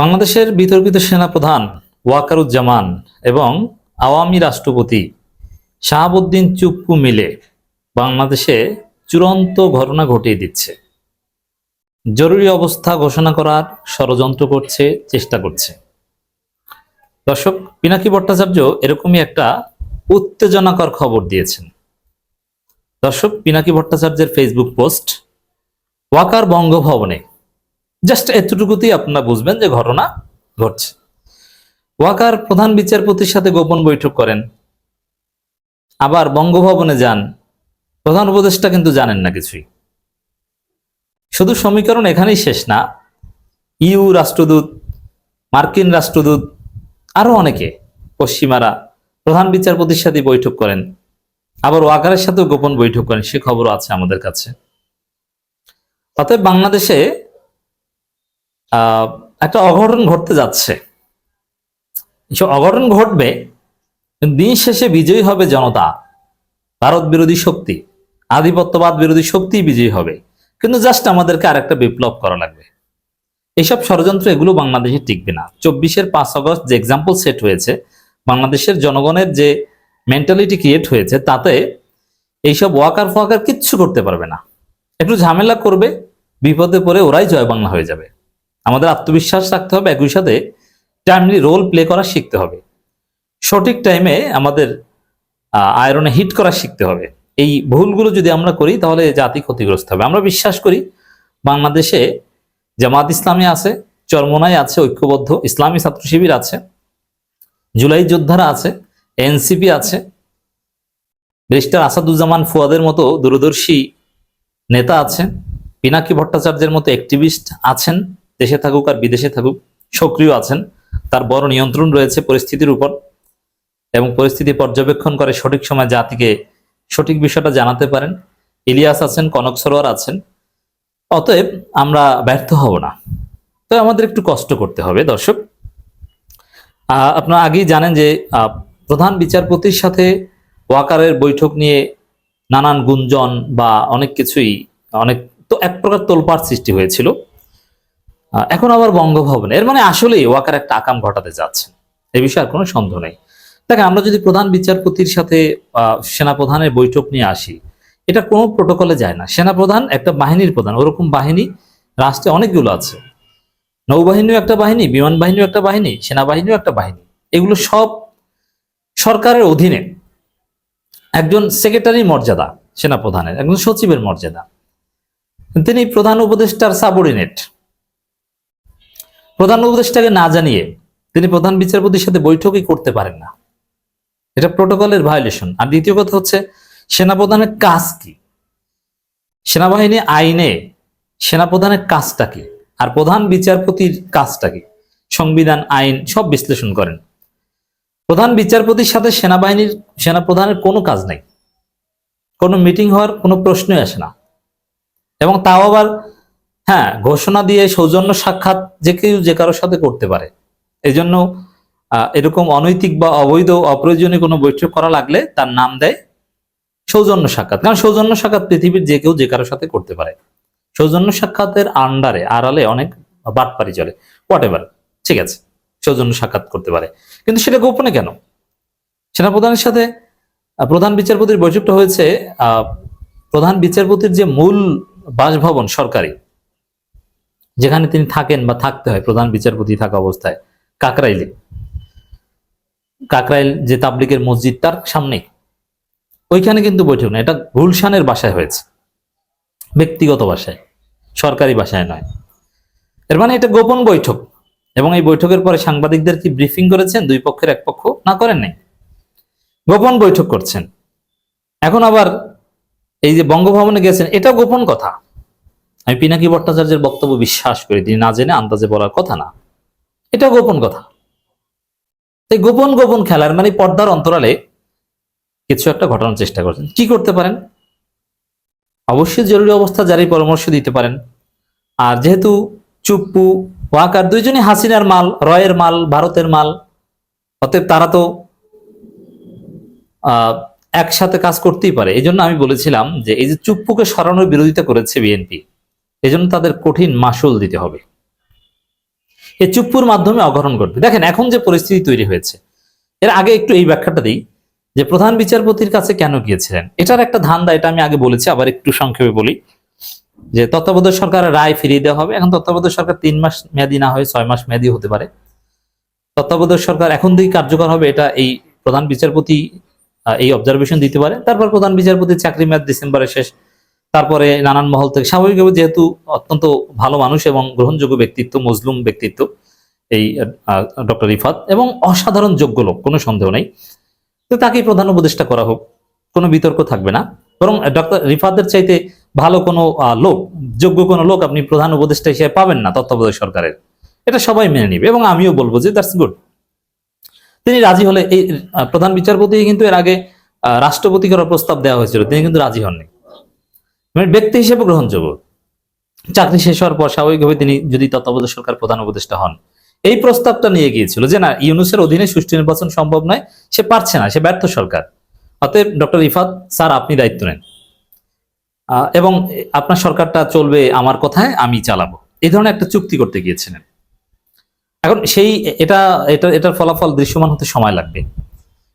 বাংলাদেশের বিতর্কিত সেনাপ্রধান ওয়াকারুজ্জামান এবং আওয়ামী রাষ্ট্রপতি শাহাবুদ্দিন চুপ্পু মিলে বাংলাদেশে চূড়ান্ত ঘটনা ঘটিয়ে দিচ্ছে। জরুরি অবস্থা ঘোষণা করার ষড়যন্ত্র করছে, চেষ্টা করছে। দর্শক, পিনাকি ভট্টাচার্য এরকমই একটা উত্তেজনাকর খবর দিয়েছেন। দর্শক, পিনাকি ভট্টাচার্যের ফেসবুক পোস্ট ওয়াকার বঙ্গভবনে জাস্ট এতটুকুতেই আপনারা বুঝবেন যে ঘটনা ঘটছে। ওয়াকার প্রধান বিচারপতির সাথে গোপন বৈঠক করেন। আবার বঙ্গভবনে যান। প্রধান উপদেষ্টা কিন্তু জানেন না কিছুই। শুধু সমীকরণ এখানেই শেষ না। ইউ রাষ্ট্রদূত, মার্কিন রাষ্ট্রদূত, আরও অনেকে, পশ্চিমারা প্রধান বিচারপতির সাথে বৈঠক করেন। আবার ওয়াকারের সাথেও গোপন বৈঠক করেন, সে খবরও আছে আমাদের কাছে। অতএব বাংলাদেশে একটা অঘটন ঘটতে যাচ্ছে। এসব অঘটন ঘটবে, দিন শেষে বিজয়ী হবে জনতা, ভারত বিরোধী শক্তি, আধিপত্যবাদ বিরোধী শক্তি বিজয়ী হবে। কিন্তু জাস্ট আমাদেরকে আরেকটা বিপ্লব করা লাগবে। এইসব ষড়যন্ত্র, এগুলো বাংলাদেশে টিকবে না। চব্বিশের পাঁচ আগস্ট যে এক্সাম্পল সেট হয়েছে, বাংলাদেশের জনগণের যে মেন্টালিটি ক্রিয়েট হয়েছে, তাতে এইসব ওয়াকার ফোয়াকার কিচ্ছু করতে পারবে না। একটু ঝামেলা করবে, বিপদে পড়ে ওরাই জয় বাংলা হয়ে যাবে। আমাদের আত্মবিশ্বাস রাখতে হবে, একই সাথে টাইমলি রোল প্লে করা শিখতে হবে। সঠিক টাইমে আমাদের আয়রনে হিট করা শিখতে হবে। এই ভুলগুলো যদি আমরা করি, তাহলে জাতি ক্ষতিগ্রস্ত হবে। আমরা বিশ্বাস করি বাংলাদেশে জামাত ইসলামী আছে, চরমোনাই আছে, ঐক্যবদ্ধ, ইসলামী ছাত্র শিবির আছে, জুলাই যোদ্ধারা আছে, এনসিপি আছে, ব্যারিস্টার আসাদুজ্জামান ফুয়াদের মতো দূরদর্শী নেতা আছেন, পিনাকি ভট্টাচার্যের মতো অ্যাক্টিভিস্ট আছেন দেশে থাকুক আর বিদেশে থাকুক, সক্রিয় আছেন। তার বড় নিয়ন্ত্রণ রয়েছে পরিস্থিতির উপর এবং পরিস্থিতি পর্যবেক্ষণ করে সঠিক সময় জাতিকে সঠিক বিষয়টা জানাতে পারেন। ইলিয়াস আছেন, কনক সরোয়ার আছেন। অতএব আমরা ব্যর্থ হব না। তো আমাদের একটু কষ্ট করতে হবে, দর্শক। আপনারা আগেই জানেন যে প্রধান বিচারপতির সাথে ওয়াকারের বৈঠক নিয়ে নানান গুঞ্জন বা অনেক কিছুই, অনেক তো এক প্রকার তোলপাড় সৃষ্টি হয়েছিল। এখন আবার বঙ্গভবনে। এর মানে আসলেই ওয়াকার একটা আকাম ঘটাতে যাচ্ছেন এ বিষয়ে আর কোনো সন্দেহ নেই। দেখেন আমরা যদি প্রধান বিচারপতির সাথে সেনাপ্রধানের বৈঠক নিয়ে আসি, এটা কোনো প্রোটোকলে যায় না। সেনাপ্রধান একটা বাহিনীর প্রধান, ওরকম বাহিনী রাষ্ট্রে অনেকগুলো আছে। নৌবাহিনীও একটা বাহিনী বিমান বাহিনীও একটা বাহিনী, সেনাবাহিনীও একটা বাহিনী। এগুলো সব সরকারের অধীনে। একজন সেক্রেটারি মর্যাদা সেনাপ্রধানের, একজন সচিবের মর্যাদা। তিনি প্রধান উপদেষ্টার সাবঅর্ডিনেট। প্রধান উপদেষ্টাকে না জানিয়ে তিনি প্রধান বিচারপতির সাথে বৈঠকই করতে পারেন না। এটা প্রোটোকলের ভায়োলেশন আর দ্বিতীয় কথা হচ্ছে, সেনাপ্রধানের কাজ কি? সেনাবাহিনী আইনে সেনাপ্রধানের কাজটা কি? আর প্রধান বিচারপতির কাজটা কি? সংবিধান, আইন সব বিশ্লেষণ করেন। প্রধান বিচারপতির সাথে সেনাবাহিনীর, সেনাপ্রধানের কোনো কাজ নাই। কোনো মিটিং হওয়ার কোনো প্রশ্নই আসে না। এবং তাও আবার হ্যাঁ ঘোষণা দিয়ে সৌজন্য সাক্ষাৎ যে কেউ যে কারোর সাথে করতে পারে। এই জন্য এরকম অনৈতিক বা অবৈধ, অপ্রয়োজনীয় কোনো বৈঠক করা লাগলে তার নাম দেয় সৌজন্য সাক্ষাৎ। কারণ সৌজন্য সাক্ষাৎ পৃথিবীর যে কেউ যে কারোর সাথে করতে পারে। সৌজন্য সাক্ষাতের আন্ডারে, আড়ালে অনেক বাটপারি চলে। হোয়াট এভার ঠিক আছে, সৌজন্য সাক্ষাৎ করতে পারে। কিন্তু সেটা গোপনে কেন? সেনাপ্রধানের সাথে প্রধান বিচারপতির বৈঠকটা হয়েছে প্রধান বিচারপতির যে মূল বাসভবন সরকারি যেখানে তিনি থাকেন বা থাকতে হয়, প্রধান বিচারপতি থাকা অবস্থায়, কাকরাইলে। কাকরাইল যে তাবলিকের মসজিদ, তার সামনে ওইখানে কিন্তু বৈঠক না এটা গুলশানের বাসায় হয়েছে। ব্যক্তিগত বাসায়, সরকারি বাসায় নয়। এর মানে এটা গোপন বৈঠক, এবং এই বৈঠকের পরে সাংবাদিকদের কি ব্রিফিং করেছেন? দুই পক্ষের এক পক্ষ না করেন নাই? গোপন বৈঠক করছেন। এখন আবার এই যে বঙ্গভবনে গেছেন এটা গোপন কথা। আমি পিনাকি ভট্টাচার্যের বক্তব্য বিশ্বাস করি, তিনি না জেনে আন্দাজে বলার কথা না। এটা গোপন কথা। এই গোপন গোপন খেলার মানে পর্দার অন্তরালে কিছু একটা ঘটানোর চেষ্টা করছেন। কি করতে পারেন? অবশ্যই জরুরি অবস্থা জারি পরামর্শ দিতে পারেন। আর যেহেতু চুপ্পু, ওয়াকার দুইজনই হাসিনার মাল, রয়ের মাল, ভারতের মাল, অতএব তারা তো একসাথে কাজ করতেই পারে। এই জন্য আমি বলেছিলাম যে এই যে চুপ্পুকে সরানোর বিরোধিতা করেছে বিএনপি এই জন্য তাদের কঠিন মাসুল দিতে হবে। এই চুপ্পুর মাধ্যমে অগ্রহণ ঘটবে। দেখেন, এখন যে পরিস্থিতি তৈরি হয়েছে, এর আগে একটু এই ব্যাখ্যাটা দিই যে প্রধান বিচারপতির কাছে কেন গিয়েছিলেন? এটার একটা ধান্দা, এটা আমি আগে বলেছি, আবার একটু সংক্ষেপে বলি। যে তত্ত্বাবধায়ক সরকারের রায় ফিরিয়ে দেওয়া হবে। এখন তত্ত্বাবধায়ক সরকার তিন মাস মেয়াদি না হয়ে ছয় মাস মেয়াদি হতে পারে। তত্ত্বাবধায়ক সরকার এখন থেকে কার্যকর হবে, এটা এই প্রধান বিচারপতি এই অবজারভেশন দিতে পারে। তারপর প্রধান বিচারপতির চাকরি মেয়াদ ডিসেম্বরের শেষ তারপরে নানান মহল থেকে, স্বাভাবিকভাবে যেহেতু অত্যন্ত ভালো মানুষ এবং গ্রহণযোগ্য ব্যক্তিত্ব, মজলুম ব্যক্তিত্ব এই ডক্টর রিফাত, এবং অসাধারণ যোগ্য লোক, কোনো সন্দেহ নেই। তো তাকেই প্রধান উপদেষ্টা করা হোক, কোনো বিতর্ক থাকবে না। বরং ডক্টর রিফাতের চাইতে ভালো কোনো লোক, যোগ্য কোনো লোক আপনি প্রধান উপদেষ্টা হিসেবে পাবেন না তত্ত্বাবধায়ক সরকারের। এটা সবাই মেনে নিবে, এবং আমিও বলব যে দ্যাটস গুড। তিনি রাজি হলে এই প্রধান বিচারপতি কিন্তু এর আগে রাষ্ট্রপতি করার প্রস্তাব দেওয়া হয়েছিল, তিনি কিন্তু রাজি হননি। মানে ব্যক্তি হিসেবে গ্রহণযোগ্য। চাকরি শেষ হওয়ার পর স্বাভাবিকভাবে তিনি যদি তত্ত্বাবধায়ক সরকার প্রধান উপদেষ্টা হন। এই প্রস্তাবটা নিয়ে গিয়েছিল যে না, ইউনুসের অধীনে সুষ্ঠু নির্বাচন সম্ভব নয়, সে পারছে না, সে ব্যর্থ সরকার। অতএব ডক্টর ইফাত স্যার, আপনি দায়িত্ব নেন। এবং আপনার সরকারটা চলবে আমার কথায়, আমি চালাবো। এই ধরনের একটা চুক্তি করতে গিয়েছিলেন। এখন সেই, এটা এটা, এটার ফলাফল দৃশ্যমান হতে সময় লাগবে।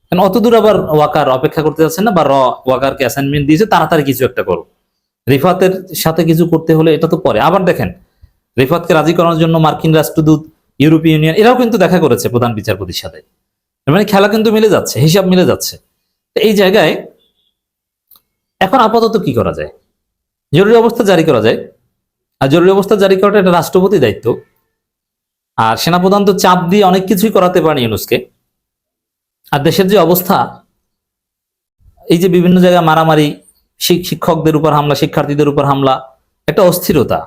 কারণ অতদূর আবার ওয়াকার অপেক্ষা করতে যাচ্ছেন না বা র ওয়াকারকে অ্যাসাইনমেন্ট দিয়েছে, তাড়াতাড়ি কিছু একটা করো রিফাতের সাথে কিছু করতে হলে এটা তো পরে। আবার দেখেন, রিফাতকে রাজি করানোর জন্য মার্কিন রাষ্ট্রদূত, ইউরোপীয় ইউনিয়ন, এরাও কিন্তু দেখা করেছে প্রধান বিচারপতির সাথে। মানে খেলা কিন্তু মিলে যাচ্ছে, হিসাব মিলে যাচ্ছে। এই জায়গায় এখন আপাতত কি করা যায়? জরুরি অবস্থা জারি করা যায়। আর জরুরি অবস্থা জারি করাটা এটা রাষ্ট্রপতি দায়িত্ব। আর সেনাপ্রধান তো চাপ দিয়ে অনেক কিছুই করাতে পারেন ইউনুসকে। আর দেশের যে অবস্থা, এই যে বিভিন্ন জায়গায় মারামারি শিক্ষকদের উপর হামলা, শিক্ষার্থীদের উপর হামলা, একটা অস্থিরতা।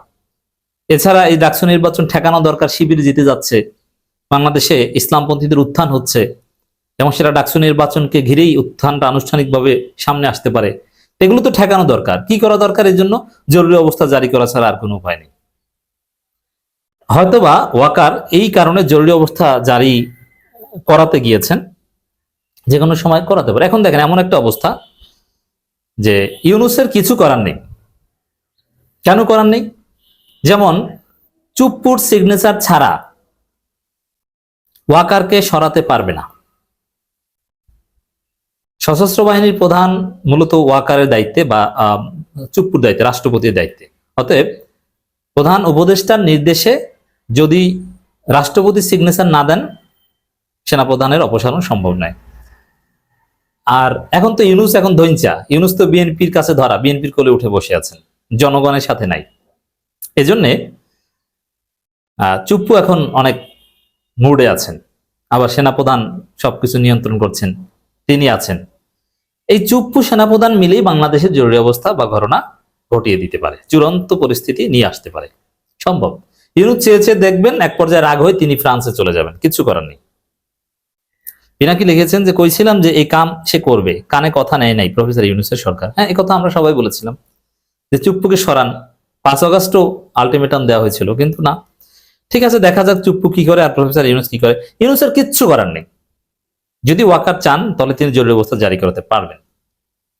এছাড়া এই ডাকসু নির্বাচন ঠেকানো দরকার, শিবির জিতে যাচ্ছে, বাংলাদেশে ইসলামপন্থীদের উত্থান হচ্ছে, এবং সেটা ডাকসু নির্বাচনকে ঘিরেই উত্থানটা আনুষ্ঠানিকভাবে সামনে আসতে পারে। এগুলো তো ঠেকানো দরকার। কি করা দরকার এর জন্য? জরুরি অবস্থা জারি করা ছাড়া আর কোনো উপায় নেই। হয়তোবা ওয়াকার এই কারণে জরুরি অবস্থা জারি করাতে গিয়েছেন যে কোনো সময় করাতে পারে। এখন দেখেন, এমন একটা অবস্থা যে ইউনুসের কিছু করার নেই। কেন করার নেই? যেমন চুপ্পুর সিগনেচার ছাড়া ওয়াকারকে সরাতে পারবে না। সশস্ত্র বাহিনীর প্রধান মূলত ওয়াকারের দায়িত্বে বা চুপ্পুর দায়িত্বে, রাষ্ট্রপতির দায়িত্বে। অতএব প্রধান উপদেষ্টার নির্দেশে যদি রাষ্ট্রপতি সিগনেচার না দেন, সেনাপ্রধানের অপসারণ সম্ভব নয়। আর এখন তো ইউনুস এখন ধৈঞ্চা ইউনুস তো বিএনপির কাছে ধরা, বিএনপির কোলে উঠে বসে আছেন। জনগণের সাথে নাই। এজন্যে চুপ্পু এখন অনেক মুডে আছেন। আবার সেনাপ্রধান সবকিছু নিয়ন্ত্রণ করছেন, তিনি আছেন। এই চুপ্পু সেনাপ্রধান মিলেই বাংলাদেশের জরুরি অবস্থা বা ঘটনা ঘটিয়ে দিতে পারে, চূড়ান্ত পরিস্থিতি নিয়ে আসতে পারে। সম্ভব। ইউনুস চেয়ে চেয়ে দেখবেন, এক পর্যায়ে রাগ হয়ে তিনি ফ্রান্সে চলে যাবেন, কিছু করার নেই। পিনাকি লিখেছেন যে, কইছিলাম যে, এই কাম সে করবে। কানে কথা নেয় নাই প্রফেসর ইউনুসের সরকার। হ্যাঁ এই কথা আমরা সবাই বলেছিলাম। যে, চুপ্পুকে সরান। পাঁচ অগস্টও আলটিমেটাম দেওয়া হয়েছিল, কিন্তু না। ঠিক আছে, দেখা যাক চুপ্পু কি করে আর প্রফেসর ইউনুস কি করে। ইউনুসের কিচ্ছু করার নেই। যদি ওয়াকার চান, তাহলে তিনি জরুরি অবস্থা জারি করতে পারবেন।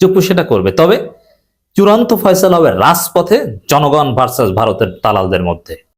চুপ্পু সেটা করবে। তবে চূড়ান্ত ফয়সালা হবে রাজপথে জনগণ ভার্সাস ভারতের দালালদের মধ্যে।